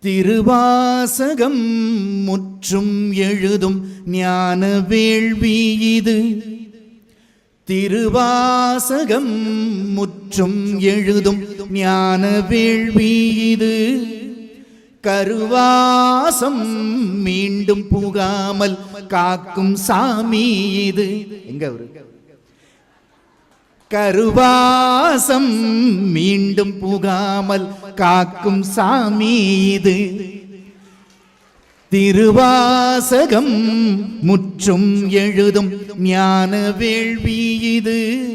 திருவாசகம் முற்றும் எழுதும் ஞான வேள்வி இது. திருவாசகம் முற்றும் எழுதும் ஞான வேள்வி இது. கருவாசம் மீண்டும் புகாமல் காக்கும் சாமி இது. எங்க அவரு? கருவாசம் மீண்டும் புகாமல் காக்கும் சாமி இது. திருவாசகம் முற்றும் எழுதும் ஞான வேள்வி இது.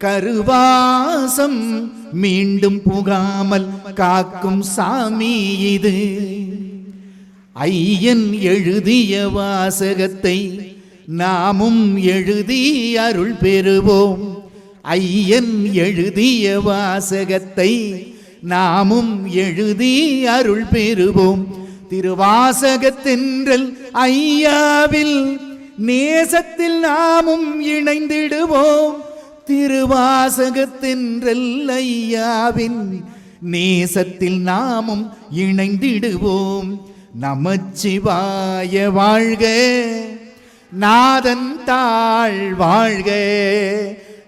கருவாசம் மீண்டும் புகாமல் காக்கும் சாமி இது. ஐயன் எழுதிய வாசகத்தை நாமும் எழுதி அருள் பெறுவோம். ஐயன் எழுதிய வாசகத்தை நாமும் எழுதி அருள் பெறுவோம். திருவாசகத்தென்றல் ஐயாவில் நேசத்தில் நாமும் இணைந்திடுவோம். திருவாசகத்தென்றல் ஐயாவின் நேசத்தில் நாமும் இணைந்திடுவோம். நமச்சிவாய வாழ்க நாதன் தாழ் வாழ்க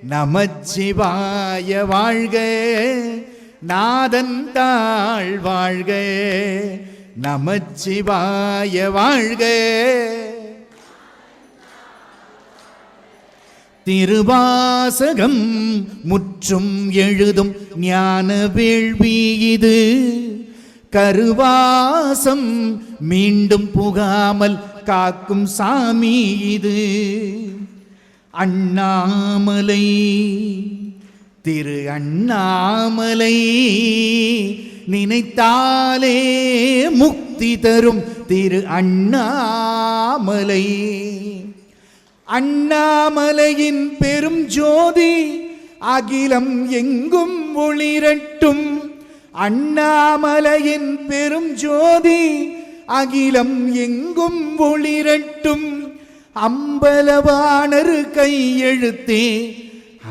நமச்சிவாய வாழ்க நாதன் தாழ் வாழ்க நமச்சிவாய வாழ்க. திருவாசகம் முற்றும் எழுதும் ஞான வேள்வி இது. கருவாசம் மீண்டும் புகாமல் காக்கும் சாமி இது. அண்ணாமலை. திரு அண்ணாமலை நினைத்தாலே முக்தி தரும் திரு அண்ணாமலை. அண்ணாமலையின் பெரும் ஜோதி அகிலம் எங்கும் ஒளிரட்டும். அண்ணாமலையின் பெரும் ஜோதி அகிலம் எங்கும் ஒளிரட்டும். அம்பலவாணர் கையெழுத்தே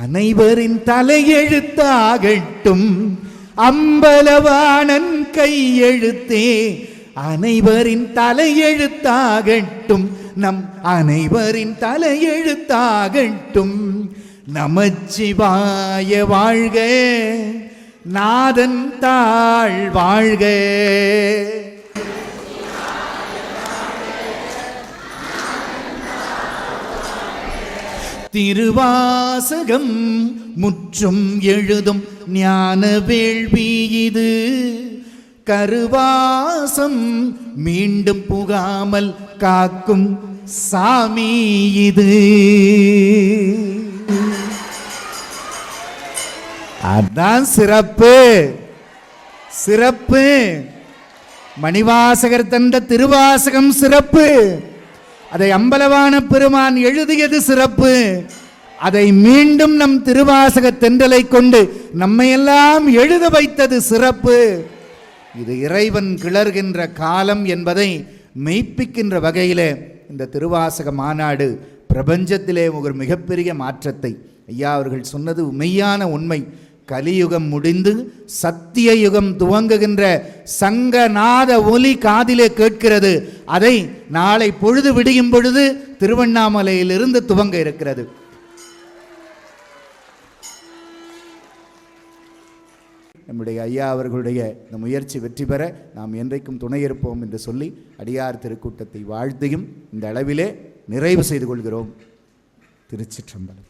அனைவரின் தலையெழுத்தாகட்டும். அம்பலவாணன் கையெழுத்தே அனைவரின் தலையெழுத்தாகட்டும். நம் அனைவரின் தலையெழுத்தாகட்டும். நமச்சிவாய வாழ்க நாதன் தாழ் வாழ்க. திருவாசகம் முற்றும் எழுதும் ஞான வேள்வி இது. கருவாசம் மீண்டும் புகாமல் காக்கும் சாமி இது. அதான் சிறப்பு. சிறப்பு. மணிவாசகர் தந்த திருவாசகம் சிறப்பு. அதை அம்பலவான பெருமான் எழுதியது சிறப்பு. அதை மீண்டும் நம் திருவாசக தென்றலை கொண்டு நம்மையெல்லாம் எழுத வைத்தது சிறப்பு. இது இறைவன் கிளர்கின்ற காலம் என்பதை மெய்ப்பிக்கின்ற வகையிலே இந்த திருவாசக மாநாடு பிரபஞ்சத்திலே ஒரு மிகப்பெரிய மாற்றத்தை. ஐயா அவர்கள் சொன்னது உண்மையான உண்மை. கலியுகம் முடிந்து சத்திய யுகம் துவங்குகின்ற சங்கநாத ஒலி காதிலே கேட்கிறது. அதை நாளை பொழுது விடியும் பொழுது திருவண்ணாமலையிலிருந்து துவங்க இருக்கிறது. நம்முடைய ஐயா அவர்களுடைய இந்த முயற்சி வெற்றி பெற நாம் என்றைக்கும் துணை இருப்போம் என்று சொல்லி அடியார் திருக்கூட்டத்தை வாழ்த்தியும் இந்த அளவிலே நிறைவு செய்து கொள்கிறோம். திருச்சிற்றம்பலம்.